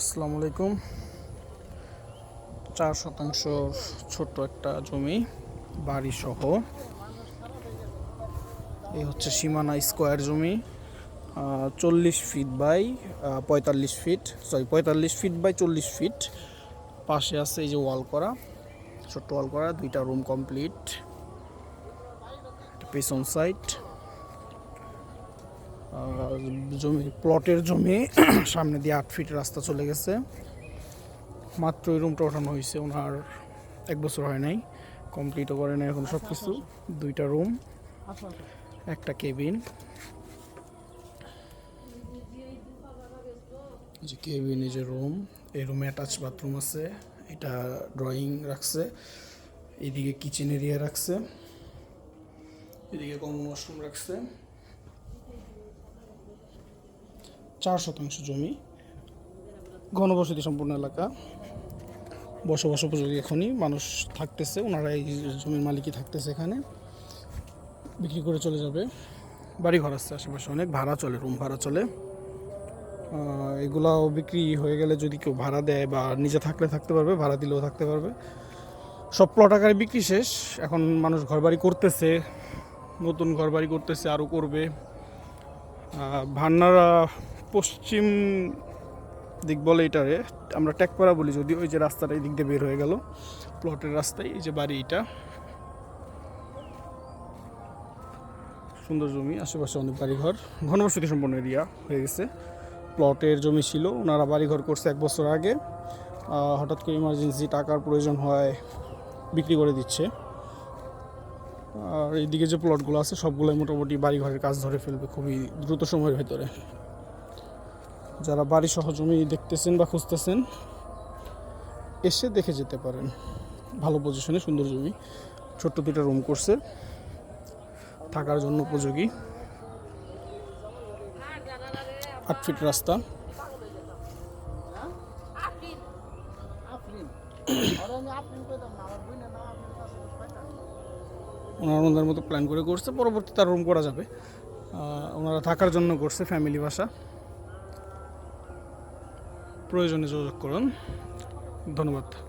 আসসালামু আলাইকুম। চার শতাংশ ছোট্ট একটা জমি, বাড়ি সহ। এই হচ্ছে সীমানা স্কোয়ার জমি চল্লিশ ফিট বাই পঁয়তাল্লিশ ফিট সরি পঁয়তাল্লিশ ফিট বাই চল্লিশ ফিট। পাশে আছে এই যে ওয়াল করা, ছোট্ট ওয়াল করা, দুইটা রুম কমপ্লিট পেছন সাইড জমি প্লটের জমি, সামনে দিয়ে আট ফিট রাস্তা চলে গেছে। মাত্র ওই রুমটা ওঠানো হয়েছে, ওনার এক বছর হয় নাই কমপ্লিটও করে নাই এখন সব কিছু দুইটা রুম একটা কেবিন যে কেবিন এই যে রুম এই রুমে অ্যাটাচ বাথরুম আছে, এটা ড্রয়িং রাখছে, এদিকে কিচেন এরিয়া রাখছে, এদিকে কমন ওয়াশরুম রাখছে। চার শতাংশ জমি। ঘনবসতি সম্পূর্ণ এলাকা। বসবাস উপযোগী এখনই। মানুষ থাকতেছে, ওনারা এই জমির মালিকই থাকতেছে এখানে। বিক্রি করে চলে যাবে। বাড়ি ঘর আছে আশেপাশে অনেক, ভাড়া চলে রুম ভাড়া চলে। এগুলাও বিক্রি হয়ে গেলে যদি কেউ ভাড়া দেয় বা নিজে থাকলে থাকতে পারবে, ভাড়া দিলেও থাকতে পারবে। সব প্লট আকারে বিক্রি শেষ। এখন মানুষ ঘরবাড়ি করতেছে, নতুন ঘরবাড়ি করতেছে, আরও করবে। ভান্নারা পশ্চিম দিক বলে এটারে, আমরা ট্যাকপাড়া বলি যদি, ওই যে রাস্তাটা এই দিক দিয়ে বের হয়ে গেল, প্লটের রাস্তায়, এই যে বাড়ি এটা। সুন্দর জমি, আশেপাশে অনেক বাড়িঘর। ঘনবসতি সম্পন্ন এরিয়া হয়ে গেছে। প্লটের জমি ছিল, ওনারা বাড়িঘর করছে এক বছর আগে। হঠাৎ করে ইমার্জেন্সি টাকার প্রয়োজন হয়, বিক্রি করে দিচ্ছে। আর এইদিকে যে প্লটগুলো আছে, সবগুলোই মোটামুটি বাড়িঘরের কাজ ধরে ফেলবে খুবই দ্রুত সময়ের ভেতরে। যারা বাড়ি সহ জমি দেখতেছেন বা খুঁজতেছেন, এসে দেখে যেতে পারেন। ভালো পজিশনে সুন্দর জমি। ছোট্ট দুটো রুম করছে। থাকার জন্য উপযোগী। আট ফিট রাস্তা। ওনারা ওনাদের মতো প্ল্যান করে করছে। পরবর্তী তার রুম করা যাবে। ওনারা থাকার জন্য করছে ফ্যামিলি বাসা। প্রয়োজনে যোগাযোগ করুন। ধন্যবাদ।